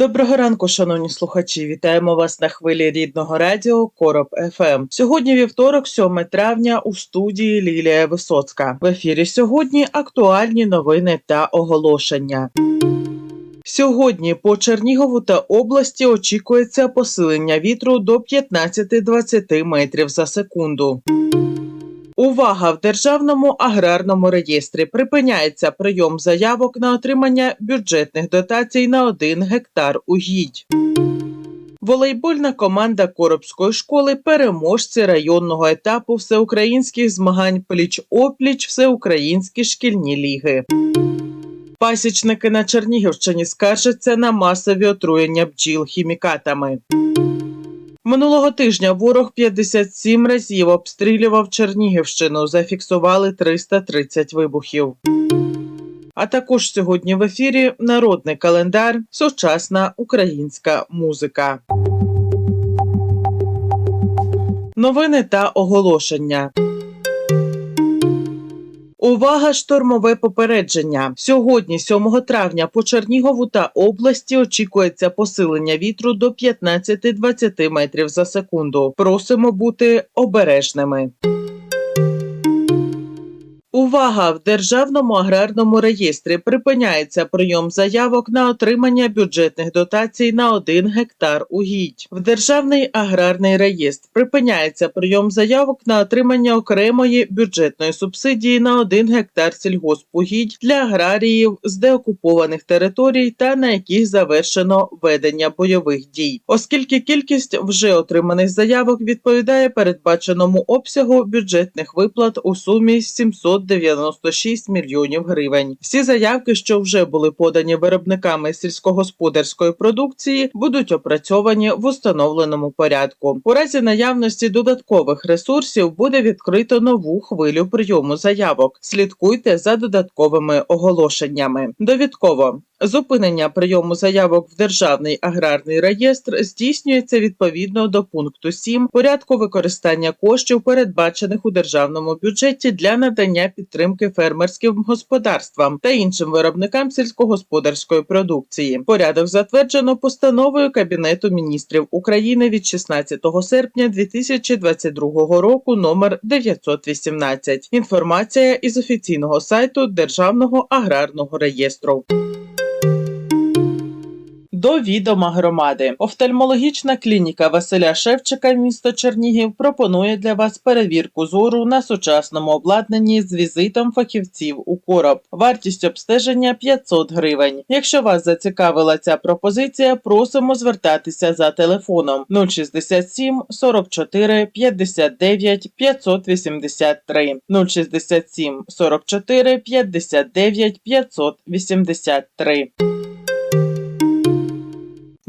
Доброго ранку, шановні слухачі. Вітаємо вас на хвилі рідного радіо Короб ФМ. Сьогодні вівторок, 7 травня, у студії Лілія Висоцька. В ефірі сьогодні актуальні новини та оголошення. Сьогодні по Чернігову та області очікується посилення вітру до 15-20 метрів за секунду. Увага! В державному аграрному реєстрі припиняється прийом заявок на отримання бюджетних дотацій на 1 гектар угідь. Волейбольна команда Коробської школи переможці районного етапу всеукраїнських змагань пліч-опліч всеукраїнські шкільні ліги. Пасічники на Чернігівщині скаржаться на масові отруєння бджіл хімікатами. Минулого тижня ворог 57 разів обстрілював Чернігівщину. Зафіксували 330 вибухів. А також сьогодні в ефірі народний календар, сучасна українська музика. Новини та оголошення. Увага! Штормове попередження. Сьогодні, 7 травня, по Чернігову та області очікується посилення вітру до 15-20 метрів за секунду. Просимо бути обережними. Увага! В Державному аграрному реєстрі припиняється прийом заявок на отримання бюджетних дотацій на 1 гектар угідь. В Державний аграрний реєстр припиняється прийом заявок на отримання окремої бюджетної субсидії на 1 гектар сільгоспугідь для аграріїв з деокупованих територій та на яких завершено ведення бойових дій, оскільки кількість вже отриманих заявок відповідає передбаченому обсягу бюджетних виплат у сумі 700 96 мільйонів гривень. Всі заявки, що вже були подані виробниками сільськогосподарської продукції, будуть опрацьовані в установленому порядку. У разі наявності додаткових ресурсів буде відкрито нову хвилю прийому заявок. Слідкуйте за додатковими оголошеннями. Довідково Зупинення прийому заявок в Державний аграрний реєстр здійснюється відповідно до пункту 7 порядку використання коштів, передбачених у державному бюджеті для надання підтримки фермерським господарствам та іншим виробникам сільськогосподарської продукції. Порядок затверджено постановою Кабінету міністрів України від 16 серпня 2022 року номер 918. Інформація із офіційного сайту Державного аграрного реєстру. До відома громади. Офтальмологічна клініка Василя Шевчика місто Чернігів пропонує для вас перевірку зору на сучасному обладнанні з візитом фахівців у короб. Вартість обстеження 500 гривень. Якщо вас зацікавила ця пропозиція, просимо звертатися за телефоном 067 44 59 583 067 44 59 583.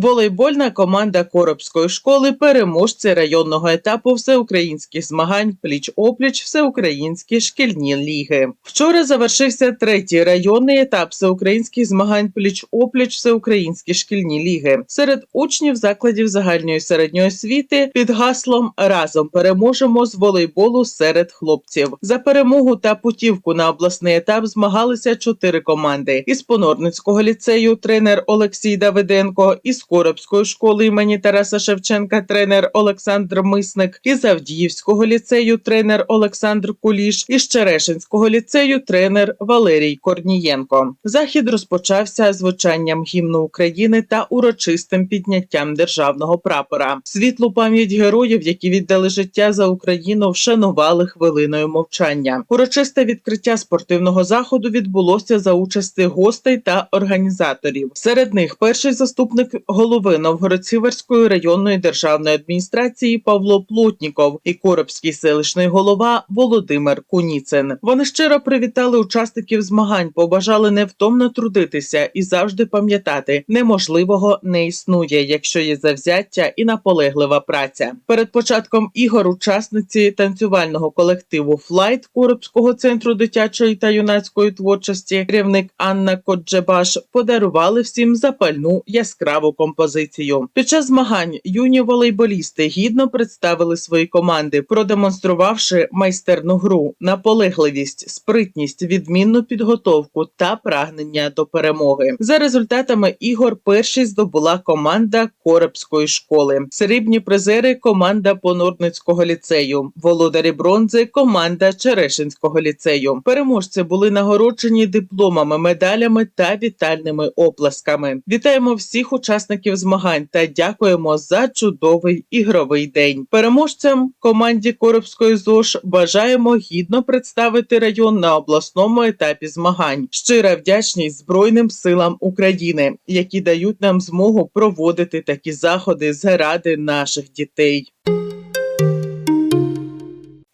Волейбольна команда Коробської школи переможці районного етапу всеукраїнських змагань пліч-опліч всеукраїнські шкільні ліги. Вчора завершився третій районний етап всеукраїнських змагань пліч-опліч всеукраїнські шкільні ліги серед учнів закладів загальної середньої освіти під гаслом Разом переможемо з волейболу серед хлопців. За перемогу та путівку на обласний етап змагалися чотири команди: із Понорницького ліцею тренер Олексій Давиденко, із Коробської школи імені Тараса Шевченка, тренер Олександр Мисник, із Авдіївського ліцею тренер Олександр Куліш, із Черешинського ліцею тренер Валерій Корнієнко. Захід розпочався звучанням гімну України та урочистим підняттям державного прапора. Світлу пам'ять героїв, які віддали життя за Україну, вшанували хвилиною мовчання. Урочисте відкриття спортивного заходу відбулося за участі гостей та організаторів. Серед них перший заступник голови Новгород-Сіверської районної державної адміністрації Павло Плотніков і Коробський селищний голова Володимир Куніцин. Вони щиро привітали учасників змагань, побажали невтомно трудитися і завжди пам'ятати, неможливого не існує, якщо є завзяття і наполеглива праця. Перед початком ігор учасниці танцювального колективу Флайт Коробського центру дитячої та юнацької творчості, керівник Анна Коджебаш, подарували всім запальну яскраву композицію. Під час змагань юні волейболісти гідно представили свої команди, продемонструвавши майстерну гру, наполегливість, спритність, відмінну підготовку та прагнення до перемоги. За результатами ігор перші здобула команда Коробської школи. Срібні призери команда Понорницького ліцею, володарі бронзи команда Черешинського ліцею. Переможці були нагороджені дипломами, медалями та вітальними оплесками. Вітаємо всіх учасників змагань та дякуємо за чудовий ігровий день. Переможцям команді Коробської ЗОЖ бажаємо гідно представити район на обласному етапі змагань. Щира вдячність Збройним силам України, які дають нам змогу проводити такі заходи заради наших дітей.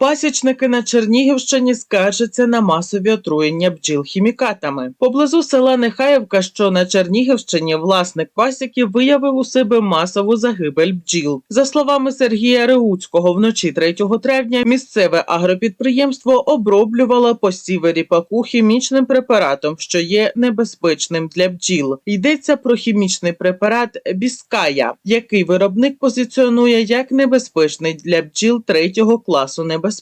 Пасічники на Чернігівщині скаржаться на масові отруєння бджіл хімікатами. Поблизу села Нехаєвка, що на Чернігівщині, власник пасіки виявив у себе масову загибель бджіл. За словами Сергія Реуцького, вночі 3 травня місцеве агропідприємство оброблювало посіви ріпаку хімічним препаратом, що є небезпечним для бджіл. Йдеться про хімічний препарат Біская, який виробник позиціонує як небезпечний для бджіл третього класу небезпеки.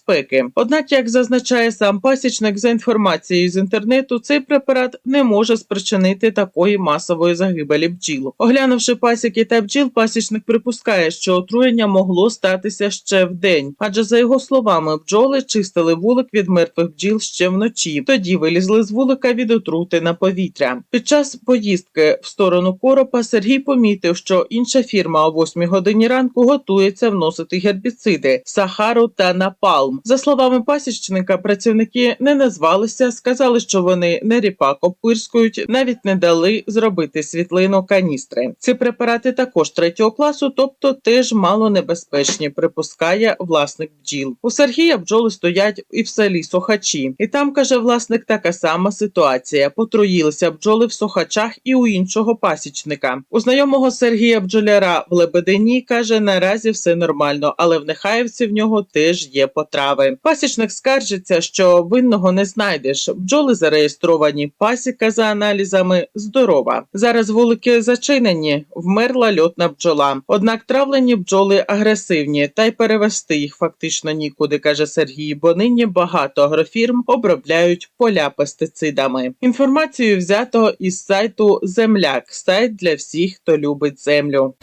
Однак, як зазначає сам пасічник за інформацією з інтернету, цей препарат не може спричинити такої масової загибелі бджіл. Оглянувши пасіки та бджіл, пасічник припускає, що отруєння могло статися ще в день, адже за його словами, бджоли чистили вулик від мертвих бджіл ще вночі. Тоді вилізли з вулика від отрути на повітря. Під час поїздки в сторону коропа Сергій помітив, що інша фірма о 8 годині ранку готується вносити гербіциди Сахару та Напалм. За словами пасічника, працівники не назвалися, сказали, що вони не ріпак опирскують, навіть не дали зробити світлину каністри. Ці препарати також третього класу, тобто теж мало небезпечні, припускає власник бджіл. У Сергія бджоли стоять і в селі Сохачі, і там каже власник така сама ситуація. Потруїлися бджоли в Сохачах і у іншого пасічника. У знайомого Сергія бджоляра в Лебедині каже, наразі все нормально, але в Нехаївці в нього теж є потрави. Пасічник скаржиться, що винного не знайдеш. Бджоли зареєстровані, пасіка за аналізами здорова. Зараз вулики зачинені, вмерла льотна бджола. Однак травлені бджоли агресивні, та й перевести їх фактично нікуди, каже Сергій, бо нині багато агрофірм обробляють поля пестицидами. Інформацію взято із сайту Земляк, сайт для всіх, хто любить землю.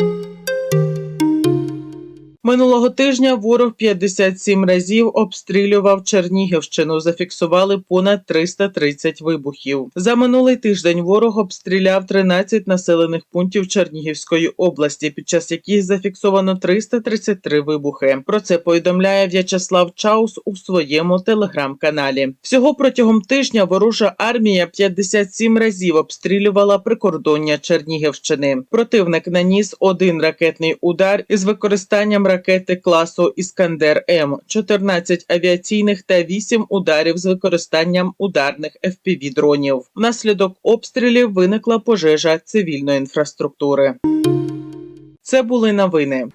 Минулого тижня ворог 57 разів обстрілював Чернігівщину. Зафіксували понад 330 вибухів. За минулий тиждень ворог обстріляв 13 населених пунктів Чернігівської області, під час яких зафіксовано 333 вибухи. Про це повідомляє В'ячеслав Чаус у своєму телеграм-каналі. Всього протягом тижня ворожа армія 57 разів обстрілювала прикордоння Чернігівщини. Противник наніс один ракетний удар із використанням ракети класу Іскандер М, 14 авіаційних та 8 ударів з використанням ударних fpv дронів. Внаслідок обстрілів виникла пожежа цивільної інфраструктури. Це були новини.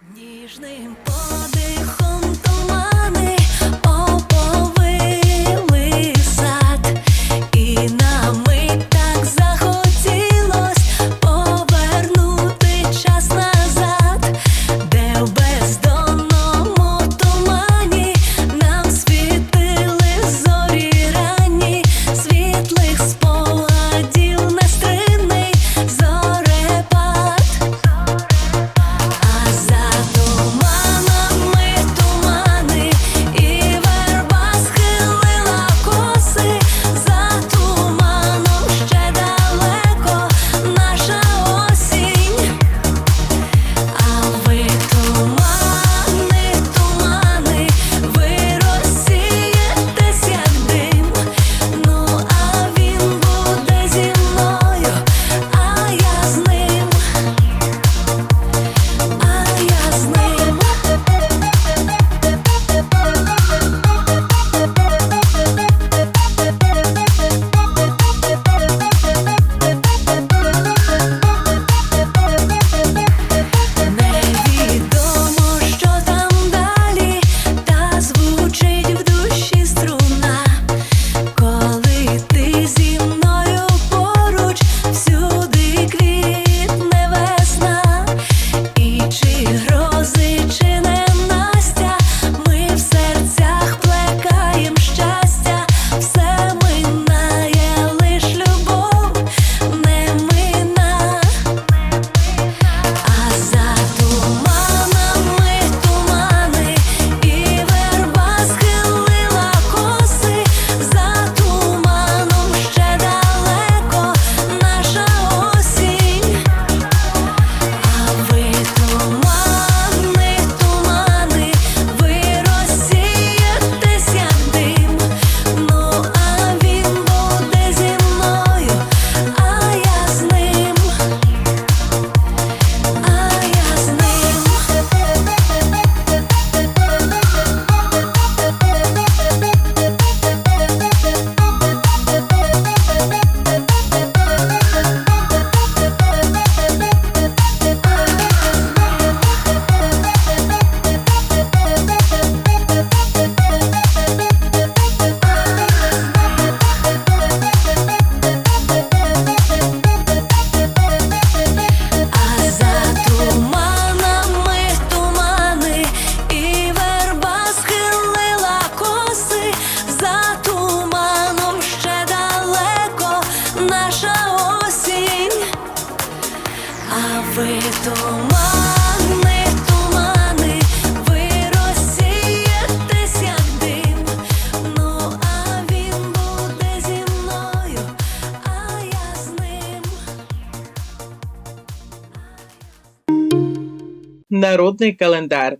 Народний календар.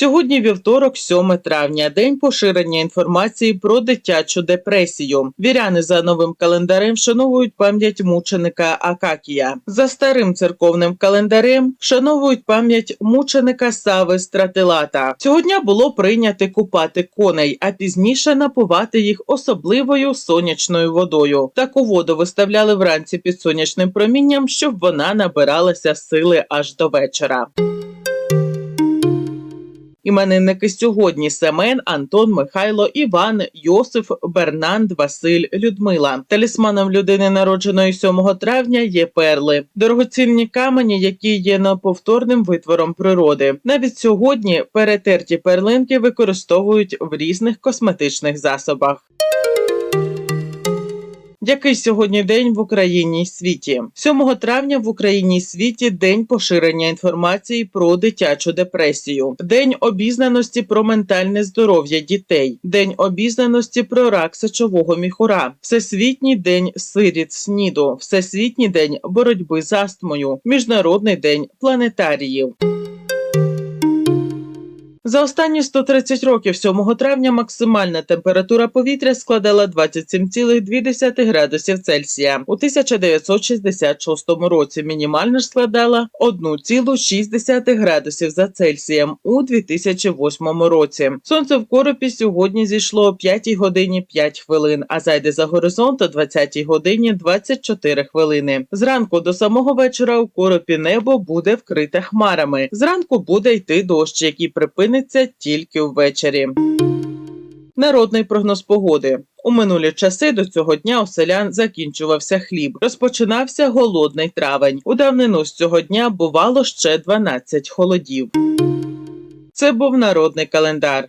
Сьогодні вівторок, 7 травня, день поширення інформації про дитячу депресію. Віряни за новим календарем вшановують пам'ять мученика Акакія. За старим церковним календарем вшановують пам'ять мученика Сави Стратилата. Цього дня було прийняти купати коней, а пізніше напувати їх особливою сонячною водою. Таку воду виставляли вранці під сонячним промінням, щоб вона набиралася сили аж до вечора. Іменинники сьогодні Семен, Антон, Михайло, Іван, Йосиф, Бернанд, Василь, Людмила. Талісманом людини, народженої 7 травня, є перли, дорогоцінні камені, які є неповторним витвором природи. Навіть сьогодні перетерті перлинки використовують в різних косметичних засобах. Який сьогодні день в Україні й світі? 7 травня в Україні й світі день поширення інформації про дитячу депресію, день обізнаності про ментальне здоров'я дітей, день обізнаності про рак сечового міхура, всесвітній день сиріт сніду, всесвітній день боротьби з астмою, міжнародний день планетаріїв. За останні 130 років 7 травня максимальна температура повітря складала 27,2 градусів Цельсія. У 1966 році мінімальна ж складала 1,6 градусів за Цельсієм у 2008 році. Сонце в коропі сьогодні зійшло о 5 годині 5 хвилин, а зайде за горизонт о 20 годині 24 хвилини. Зранку до самого вечора у коропі небо буде вкрите хмарами. Зранку буде йти дощ, який припиниться тільки ввечері. Народний прогноз погоди. У минулі часи до цього дня у селян закінчувався хліб. Розпочинався голодний травень. У давнину з цього дня бувало ще 12 холодів. Це був народний календар.